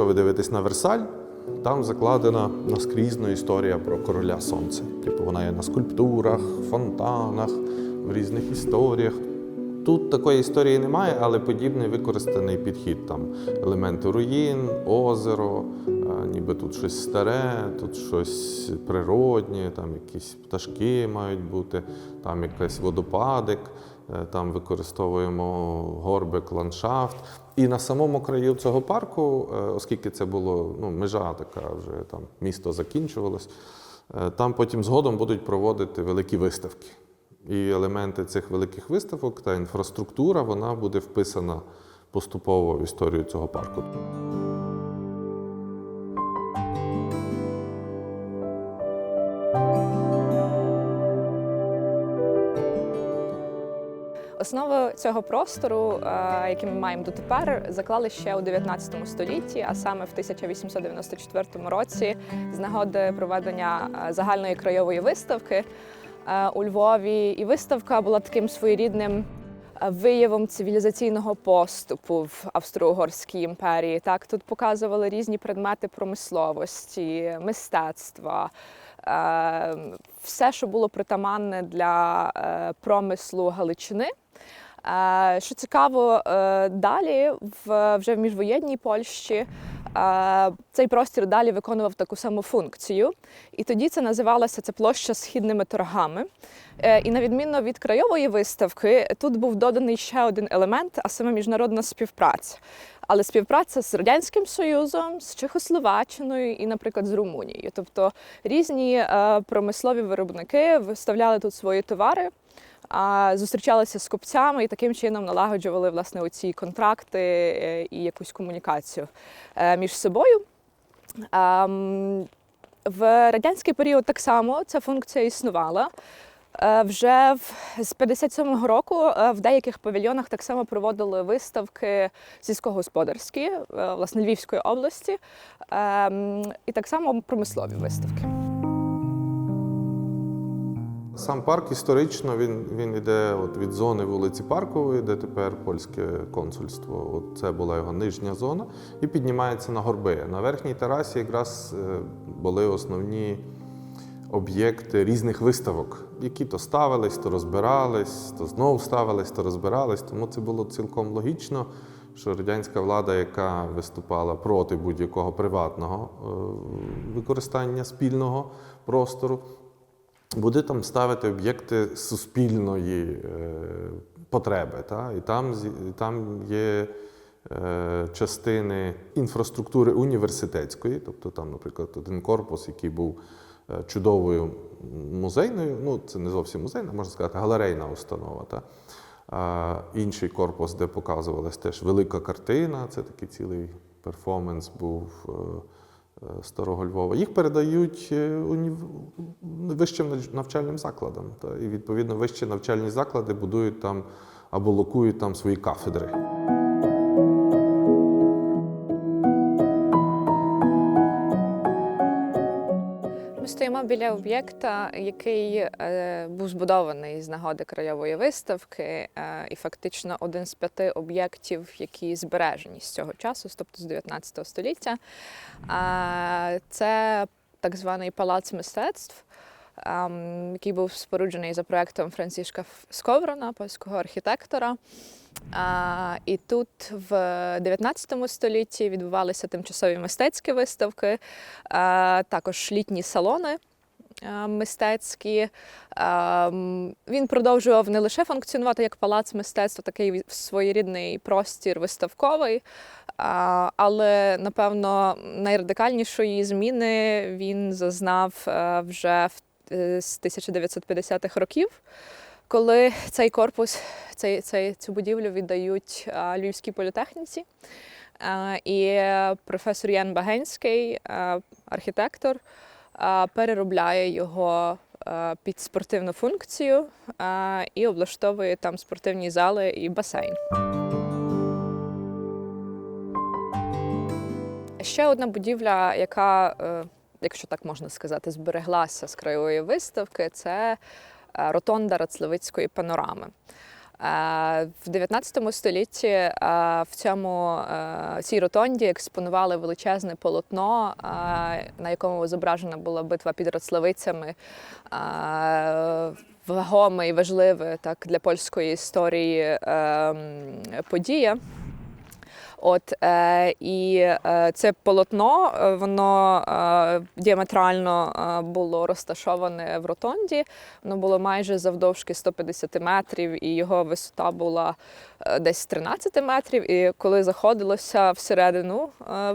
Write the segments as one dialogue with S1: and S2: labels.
S1: Якщо ви дивитесь на Версаль, там закладена наскрізна історія про короля сонця. Типу вона є на скульптурах, фонтанах, в різних історіях. Тут такої історії немає, але подібний використаний підхід. Там елементи руїн, озеро, е, ніби тут щось старе, тут щось природнє, там якісь пташки мають бути, там якийсь водопадик, е, там використовуємо горбик, ландшафт. І на самому краю цього парку, е, оскільки це було ну, межа така, вже там місто закінчувалось, е, там потім згодом будуть проводити великі виставки. І елементи цих великих виставок та інфраструктура вона буде вписана поступово в історію цього парку.
S2: Основу цього простору, е, який ми маємо дотепер, заклали ще у 19 столітті, а саме в 1894 році, з нагоди проведення е, загальної краєвої виставки е, у Львові. І виставка була таким своєрідним виявом цивілізаційного поступу в Австро-Угорській імперії. Так, тут показували різні предмети промисловості, мистецтва. Е, Все, що було притаманне для е, промислу Галичини. Е, Що цікаво, е, далі вже в міжвоєнній Польщі е, цей простір далі виконував таку саму функцію, і тоді це називалося це площа східними торгами. І на відміну від краєвої виставки, тут був доданий ще один елемент, а саме міжнародна співпраця. Але співпраця з радянським союзом, з Чехословаччиною і, наприклад, з Румунією. Тобто різні промислові виробники виставляли тут свої товари зустрічалися з купцями і таким чином налагоджували власне оці контракти е, і якусь комунікацію е, між собою. Ем, В радянський період так само ця функція існувала. Е, Вже з 57-го року в деяких павільйонах так само проводили виставки сільськогосподарські, власне, Львівської області, ем, і так само промислові виставки.
S1: Сам парк історично він, він іде от від зони вулиці Паркової, де тепер польське консульство. От це була його нижня зона, і піднімається на горби. На верхній терасі якраз е, були основні об'єкти різних виставок, які то ставились, то розбирались, то знову ставились, то розбирались. Тому це було цілком логічно, що радянська влада, яка виступала проти будь-якого приватного е, використання спільного простору, буде там ставити об'єкти суспільної е, потреби. Та? І там, там є е, частини інфраструктури університетської, тобто там, наприклад, один корпус, який був е, чудовою музейною, ну це не зовсім музейна, можна сказати, галерейна установа. Та? А, інший корпус, де показувалась теж велика картина, це такий цілий перформанс був. Е, Старого Львова. Їх передають е, унів... вищим нав- навчальним закладам. Та, і відповідно вищі навчальні заклади будують там або локують там свої кафедри.
S2: Стоїмо біля об'єкта, який е, був збудований з нагоди краєвої виставки, е, і фактично один з п'яти об'єктів, які збережені з цього часу, тобто з 19 століття. Це так званий палац мистецтв. ем, Який був споруджений за проектом Францішка Сковрона, польського архітектора. А, і тут в 19 столітті відбувалися тимчасові мистецькі виставки, а, також літні салони мистецькі. Він продовжував не лише функціонувати як палац мистецтва, такий своєрідний простір виставковий, але напевно найрадикальнішої зміни він зазнав вже е, з 1950-х років коли цей корпус, цей, цей, цю будівлю віддають Львівській політехніці. І професор Ян Багенський, архітектор, переробляє його під спортивну функцію і облаштовує там спортивні зали і басейн. Ще одна будівля, яка, е, якщо так можна сказати, збереглася з краєвої виставки, це ротонда Рацлавицької панорами. Е, В 19 столітті е, в цьому е, цій ротонді експонували величезне полотно, е, на якому зображена була битва під Роцлавицями. е, Вагоме і важливе так для польської історії е, подія. От е, і е, це полотно, е, воно е, діаметрально е, було розташоване в ротонді. Воно було майже завдовжки 150 метрів, і його висота була е, десь 13 метрів. І коли заходилося всередину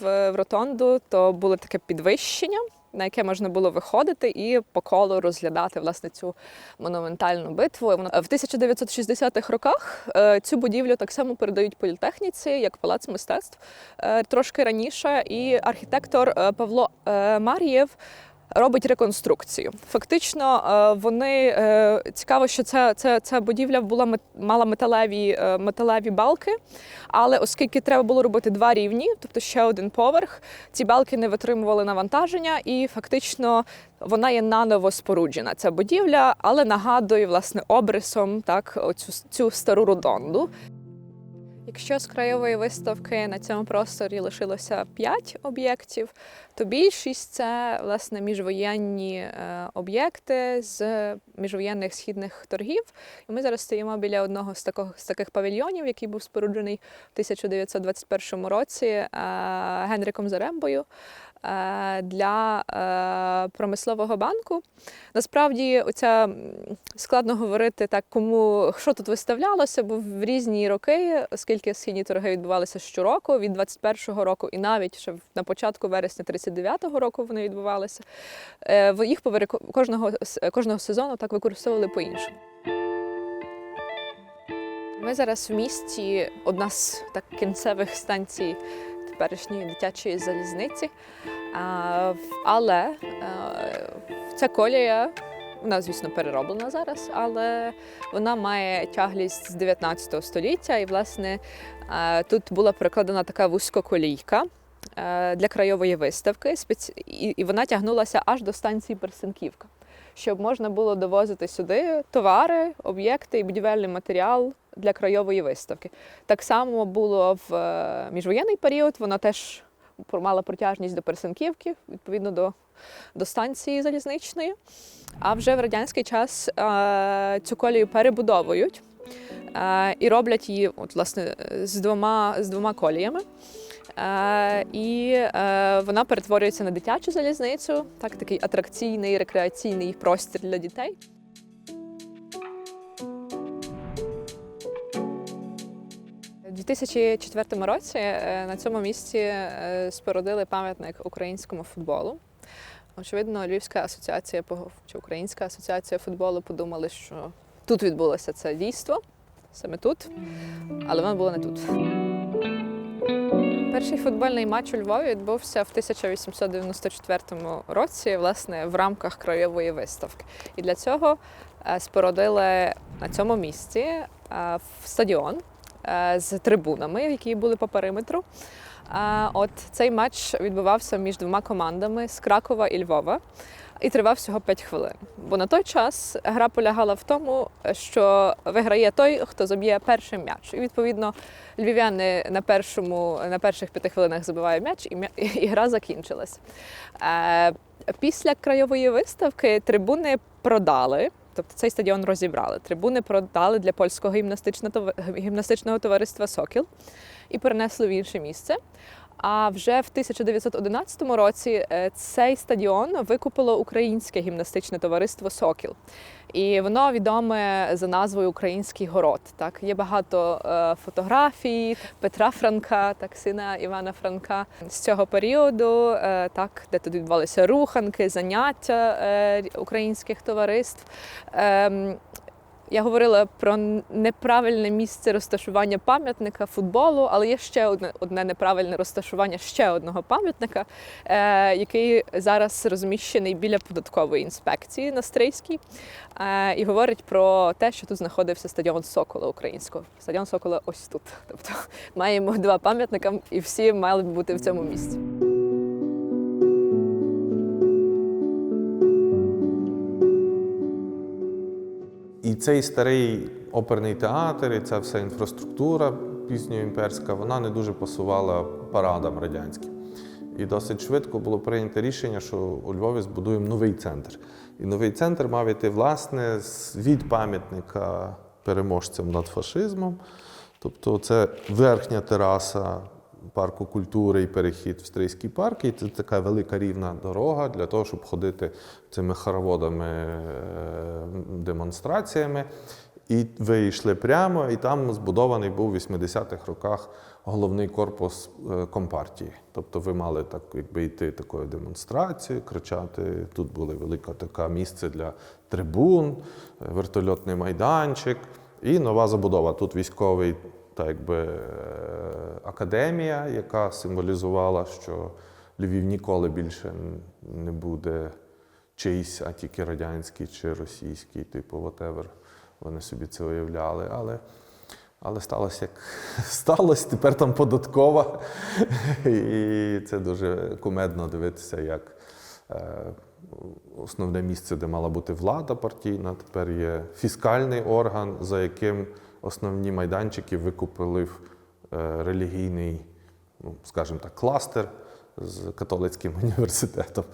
S2: в ротонду, то було таке підвищення. На яке можна було виходити і по колу розглядати власне цю монументальну битву. Воно- В 1960-х роках е, цю будівлю так само передають політехніці, як палац мистецтв е, трошки раніше. І архітектор е, Павло е, Мар'єв. Робить реконструкцію. Фактично, е, вони е, цікаво, що ця, ця, ця будівля була мала металеві, е, металеві балки, але оскільки треба було робити два рівні, тобто ще один поверх, ці балки не витримували навантаження, і фактично вона є наново споруджена. Ця будівля, але нагадує власне обрисом так оцю цю стару родонду. Якщо з краєвої виставки на цьому просторі лишилося 5 об'єктів, то більшість це власне міжвоєнні е, об'єкти з міжвоєнних східних торгів. І ми зараз стоїмо біля одного з таких, з таких павільйонів, який був споруджений в 1921 році е, Генриком Зарембою для е, промислового банку. Насправді, оця складно говорити так, кому що тут виставлялося, бо в різні роки, оскільки східні торги відбувалися щороку, від 21-го року і навіть ще на початку вересня 39-го року вони відбувалися. е, Їх кожного, кожного сезону так використовували по-іншому. Ми зараз в місті, одна з так кінцевих станцій теперішньої дитячої залізниці. Але е, ця колія, вона, звісно, перероблена зараз, але вона має тяглість з 19 століття. І, власне, е, тут була прикладена така вузькоколійка е, для краєвої виставки, і, вона тягнулася аж до станції Персенківка, щоб можна було довозити сюди товари, об'єкти і будівельний матеріал для краєвої виставки. Так само було в міжвоєнний період, вона теж мала протяжність до Персенківки, відповідно до, до станції залізничної. А вже в радянський час е, цю колію перебудовують е, і роблять її от, власне, з двома, з двома коліями. Е, і е, вона перетворюється на дитячу залізницю, так, такий атракційний, рекреаційний простір для дітей. 2004 році е, на цьому місці е, спорудили пам'ятник українському футболу. Очевидно, Львівська асоціація чи Українська асоціація футболу подумали, що тут відбулося це дійство, саме тут, але воно було не тут. Перший футбольний матч у Львові відбувся в 1894 році, власне, в рамках краєвої виставки. І для цього е, спорудили на цьому місці стадіон з трибунами, які були по периметру. А, От цей матч відбувався між двома командами з Кракова і Львова і тривав всього 5 хвилин. Бо на той час гра полягала в тому, що виграє той, хто заб'є перший м'яч. І відповідно львів'яни на першому на перших п'яти хвилинах забивають м'яч, і, м'я- і гра закінчилась. Е, Після краєвої виставки трибуни продали. Тобто цей стадіон розібрали. Трибуни продали для польського гімнастичного товариства Сокіл і перенесли в інше місце. А вже в 1911 році е, цей стадіон викупило українське гімнастичне товариство Сокіл. І воно відоме за назвою Український город. Так є багато е, фотографій Петра Франка, так сина Івана Франка з цього періоду, е, так де тут відбувалися руханки, заняття українських товариств. Я говорила про неправильне місце розташування пам'ятника футболу, але є ще одне, одне неправильне розташування ще одного пам'ятника, е, який зараз розміщений біля податкової інспекції на Стрийській, е, і говорить про те, що тут знаходився стадіон Сокола українського. Стадіон Сокола ось тут. Тобто маємо два пам'ятника, і всі мали б бути в цьому місці.
S1: Цей старий оперний театр, і ця вся інфраструктура пізньоімперська, вона не дуже пасувала парадам радянським. І досить швидко було прийнято рішення, що у Львові збудуємо новий центр. І новий центр мав іти власне від пам'ятника переможцям над фашизмом. Тобто це верхня тераса парку культури і перехід в Стрийський парк. І це така велика рівна дорога для того, щоб ходити цими хороводами, е, демонстраціями. І ви йшли прямо, і там збудований був у 80-х роках головний корпус е, компартії. Тобто ви мали так, якби йти такою демонстрацією, кричати. Тут було велике таке місце для трибун, е, вертольотний майданчик і нова забудова. Тут військовий, так якби академія, яка символізувала, що Львів ніколи більше не буде чийсь, а тільки радянський чи російський, типу, whatever. Вони собі це уявляли. Але, але сталося як сталося, тепер там податкова. І це дуже кумедно дивитися, як е, основне місце, де мала бути влада партійна, тепер є фіскальний орган, за яким основні майданчики викупили релігійний, ну, скажімо так, кластер з католицьким університетом.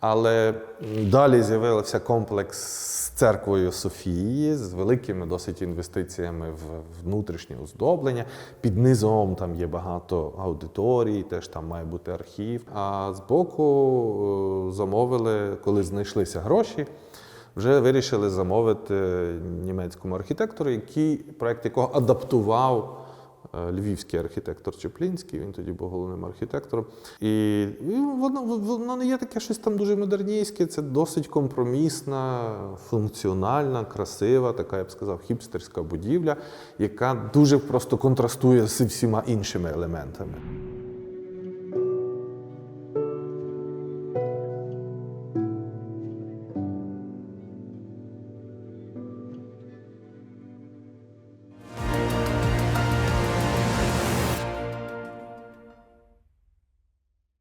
S1: Але далі з'явився комплекс з церквою Софії з великими досить інвестиціями в внутрішнє оздоблення. Під низом там є багато аудиторій, теж там має бути архів. А збоку е, замовили, коли знайшлися гроші. Вже вирішили замовити німецькому архітектору, який проект якого адаптував е, львівський архітектор Чеплінський, він тоді був головним архітектором. І, і воно, воно не є таке щось там дуже модерністське, це досить компромісна, функціональна, красива, така, я б сказав, хіпстерська будівля, яка дуже просто контрастує з всіма іншими елементами.